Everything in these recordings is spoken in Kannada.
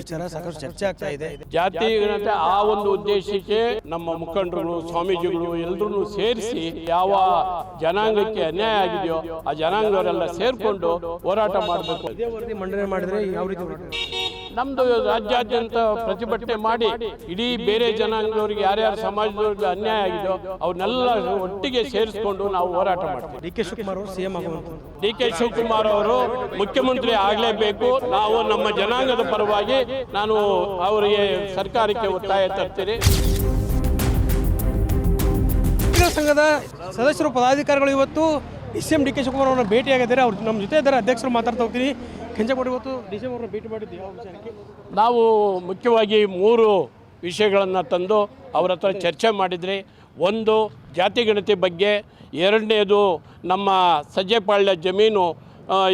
ವಿಚಾರ ಸಾಕಷ್ಟು ಚರ್ಚೆ ಆಗ್ತಾ ಇದೆ. ಜಾತಿ ಗಣತೆ ಆ ಒಂದು ಉದ್ದೇಶಕ್ಕೆ ನಮ್ಮ ಮುಖಂಡರು ಸ್ವಾಮೀಜಿಗಳು ಎಲ್ಲರೂ ಸೇರಿಸಿ ಯಾವ ಜನಾಂಗಕ್ಕೆ ಅನ್ಯಾಯ ಆಗಿದೆಯೋ ಆ ಜನಾಂಗದವರೆಲ್ಲ ಸೇರ್ಕೊಂಡು ಹೋರಾಟ ಮಾಡಬೇಕು. ಇದೇ ವರದಿ ಮಂಡನೆ ಮಾಡಿದ್ರೆ ಯಾವ ರೀತಿ ಹೋರಾಟ? ನಮ್ದು ರಾಜ್ಯಾದ್ಯಂತ ಪ್ರತಿಭಟನೆ ಮಾಡಿ ಇಡೀ ಬೇರೆ ಜನಾಂಗದವರಿಗೆ ಯಾರ್ಯಾರು ಸಮಾಜದವ್ರಿಗೆ ಅನ್ಯಾಯ ಆಗಿದೆಯೋ ಅವನ್ನೆಲ್ಲ ಒಟ್ಟಿಗೆ ಸೇರಿಸಿಕೊಂಡು ನಾವು ಹೋರಾಟ ಮಾಡ್ತೀವಿ. ಡಿ ಕೆ ಶಿವಕುಮಾರ್ ಅವರು ಸಿಎಂ ಡಿ ಕೆ ಶಿವಕುಮಾರ್ ಅವರು ಮುಖ್ಯಮಂತ್ರಿ ಆಗಲೇಬೇಕು. ನಾವು ನಮ್ಮ ಜನಾಂಗದ ಪರವಾಗಿ ನಾನು ಅವರಿಗೆ ಸರ್ಕಾರಕ್ಕೆ ಒತ್ತಾಯ ತರ್ತೀನಿ. ಸಂಘದ ಸದಸ್ಯರು ಪದಾಧಿಕಾರಿಗಳು ಇವತ್ತು D C M D K Shivakumar ಅವರನ್ನ ಭೇಟಿಯಾಗಿದ್ದಾರೆ ಅವ್ರು ನಮ್ಮ ಜೊತೆ ಇದ್ದಾರೆ. ಅಧ್ಯಕ್ಷರು ಮಾತಾಡ್ತಾ ಹೋಗ್ತೀನಿ. ಕೆಂಚಕೋಟೆ ಇವತ್ತು ಡಿ ಸಿ ಎಂ ಭೇಟಿ ಮಾಡಿದ್ದು ಯಾವ ವಿಚಾರಕ್ಕೆ ನಾವು ಮುಖ್ಯವಾಗಿ ಮೂರು ವಿಷಯಗಳನ್ನು ತಂದು ಅವರ ಹತ್ರ ಚರ್ಚೆ ಮಾಡಿದ್ರಿ, ಒಂದು ಜಾತಿ ಗಣತಿ ಬಗ್ಗೆ, ಎರಡನೇದು ನಮ್ಮ ಸಜ್ಜೆಪಾಳ್ಯ ಜಮೀನು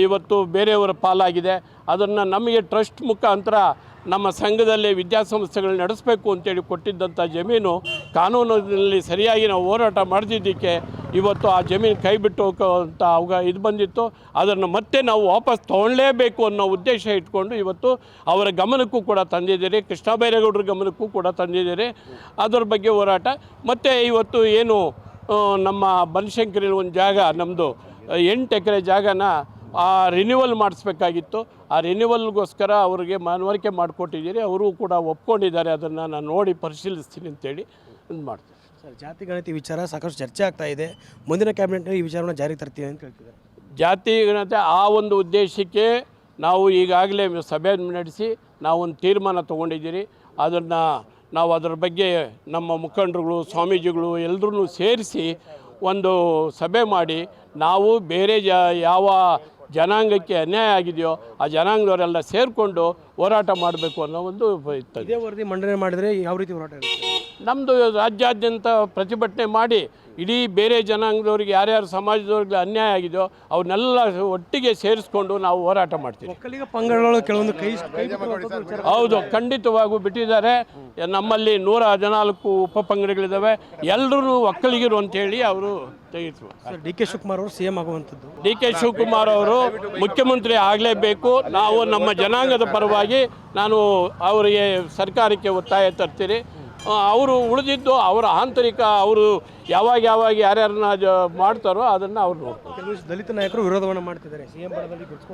ಇವತ್ತು ಬೇರೆಯವರ ಪಾಲಾಗಿದೆ. ಅದನ್ನು ನಮಗೆ ಟ್ರಸ್ಟ್ ಮುಖಾಂತರ ನಮ್ಮ ಸಂಘದಲ್ಲಿ ವಿದ್ಯಾಸಂಸ್ಥೆಗಳು ನಡೆಸಬೇಕು ಅಂತೇಳಿ ಕೊಟ್ಟಿದ್ದಂಥ ಜಮೀನು, ಕಾನೂನಿನಲ್ಲಿ ಸರಿಯಾಗಿ ನಾವು ಹೋರಾಟ ಮಾಡ್ತಿದ್ದಕ್ಕೆ ಇವತ್ತು ಆ ಜಮೀನು ಕೈ ಬಿಟ್ಟು ಅಂತ ಅವಾಗ ಇದು ಬಂದಿತ್ತು. ಅದನ್ನು ಮತ್ತೆ ನಾವು ವಾಪಸ್ ತೊಗೊಳ್ಳೇಬೇಕು ಅನ್ನೋ ಉದ್ದೇಶ ಇಟ್ಕೊಂಡು ಇವತ್ತು ಅವರ ಗಮನಕ್ಕೂ ಕೂಡ ತಂದಿದ್ದೀರಿ. ಕೃಷ್ಣ ಬೈರೇಗೌಡರ ಗಮನಕ್ಕೂ ಕೂಡ ತಂದಿದ್ದೀರಿ. ಅದರ ಬಗ್ಗೆ ಹೋರಾಟ. ಮತ್ತು ಇವತ್ತು ಏನು ನಮ್ಮ ಬನಶಂಕರಿ ಒಂದು ಜಾಗ ನಮ್ಮದು ಎಂಟು ಎಕರೆ ಜಾಗನ ಆ ರಿನ್ಯೂವಲ್ ಮಾಡಿಸ್ಬೇಕಾಗಿತ್ತು. ಆ ರಿನ್ಯೂವಲ್ಗೋಸ್ಕರ ಅವರಿಗೆ ಮನವರಿಕೆ ಮಾಡಿಕೊಟ್ಟಿದ್ದೀರಿ. ಅವರು ಕೂಡ ಒಪ್ಕೊಂಡಿದ್ದಾರೆ. ಅದನ್ನು ನಾನು ನೋಡಿ ಪರಿಶೀಲಿಸ್ತೀನಿ ಅಂತೇಳಿ ಇದು ಮಾಡ್ತೀನಿ ಸರ್ ಜಾತಿ ಗಣತಿ ವಿಚಾರ ಸಾಕಷ್ಟು ಚರ್ಚೆ ಆಗ್ತಾ ಇದೆ. ಮುಂದಿನ ಕ್ಯಾಬಿನೆಟ್ನಲ್ಲಿ ಈ ವಿಚಾರವನ್ನು ಜಾರಿಗೆ ತರ್ತೀವಿ ಅಂತ ಹೇಳ್ತಿದ್ದಾರೆ ಜಾತಿ ಗಣತೆ ಆ ಒಂದು ಉದ್ದೇಶಕ್ಕೆ ನಾವು ಈಗಾಗಲೇ ಸಭೆ ನಡೆಸಿ ನಾವು ಒಂದು ತೀರ್ಮಾನ ತೊಗೊಂಡಿದ್ದೀರಿ. ಅದನ್ನು ನಾವು ಅದರ ಬಗ್ಗೆ ನಮ್ಮ ಮುಖಂಡರುಗಳು ಸ್ವಾಮೀಜಿಗಳು ಎಲ್ಲರೂ ಸೇರಿಸಿ ಒಂದು ಸಭೆ ಮಾಡಿ ನಾವು ಬೇರೆ ಜ ಯಾವ ಜನಾಂಗಕ್ಕೆ ಅನ್ಯಾಯ ಆಗಿದೆಯೋ ಆ ಜನಾಂಗದವರೆಲ್ಲ ಸೇರಿಕೊಂಡು ಹೋರಾಟ ಮಾಡಬೇಕು ಅನ್ನೋ ಒಂದು ಇರ್ತದೆ ಇದೇ. ವರದಿ ಮಂಡನೆ ಮಾಡಿದರೆ ಯಾವ ರೀತಿ ಹೋರಾಟ ಇರುತ್ತೆ ನಮ್ಮದು ರಾಜ್ಯಾದ್ಯಂತ ಪ್ರತಿಭಟನೆ ಮಾಡಿ ಇಡೀ ಬೇರೆ ಜನಾಂಗದವ್ರಿಗೆ ಯಾರ್ಯಾರು ಸಮಾಜದವ್ರಿಗೆ ಅನ್ಯಾಯ ಆಗಿದೆಯೋ ಅವನ್ನೆಲ್ಲ ಒಟ್ಟಿಗೆ ಸೇರಿಸ್ಕೊಂಡು ನಾವು ಹೋರಾಟ ಮಾಡ್ತೀವಿ. ಒಕ್ಕಲಿಗ ಪಂಗಡಗಳು ಕೆಲವೊಂದು ಕೈ ಹೌದು ಖಂಡಿತವಾಗೂ ಬಿಟ್ಟಿದ್ದಾರೆ. ನಮ್ಮಲ್ಲಿ ನೂರ ಹದಿನಾಲ್ಕು ಉಪ ಪಂಗಡಿಗಳಿದ್ದಾವೆ ಎಲ್ಲರೂ ಒಕ್ಕಲಿಗರು ಅಂತೇಳಿ ಅವರು ತೆಗೆದು ಡಿ ಕೆ ಶಿವಕುಮಾರ್ ಅವರು ಸಿಎಂ ಆಗುವಂಥದ್ದು. ಡಿ ಕೆ ಶಿವಕುಮಾರ್ ಅವರು ಮುಖ್ಯಮಂತ್ರಿ ಆಗಲೇಬೇಕು. ನಾವು ನಮ್ಮ ಜನಾಂಗದ ಪರವಾಗಿ ನಾನು ಅವರಿಗೆ ಸರ್ಕಾರಕ್ಕೆ ಒತ್ತಾಯ ತರ್ತೀನಿ. ಆ, ಅವರು ಉಳಿದಿದ್ದು ಅವರ ಆಂತರಿಕ ಅವರು ಯಾವಾಗ ಯಾವಾಗ ಯಾರ್ಯಾರನ್ನ ಜ ಮಾಡ್ತಾರೋ ಅದನ್ನು ಅವ್ರು ನೋಡ್ತಾರೆ. ಕೆಲವು ದಲಿತ ನಾಯಕರು ವಿರೋಧವನ್ನು ಮಾಡ್ತಿದ್ದಾರೆ. ಸಿಎಂ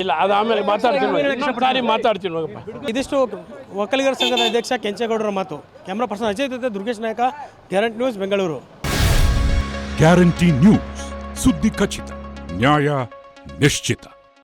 ಇಲ್ಲ ಅದು ಆಮೇಲೆ ಮಾತಾಡ್ತೀನಿ ಸಾರಿ ಮಾತಾಡ್ತೀನಿ ಹೋಗಪ್ಪ ಇದಿಷ್ಟು ಒಕ್ಕಲಿಗರ ಸಂಘದ ಅಧ್ಯಕ್ಷ ಕೆಂಚೇಗೌಡರ ಮಾತು. ಕ್ಯಾಮ್ರಾ ಪರ್ಸನ್ ಅಜಯ್ ಜೊತೆ Durgesh Nayaka guarantee news Bengaluru. Guarantee news ಸುದ್ದಿ ಖಚಿತ ನ್ಯಾಯ ನಿಶ್ಚಿತ.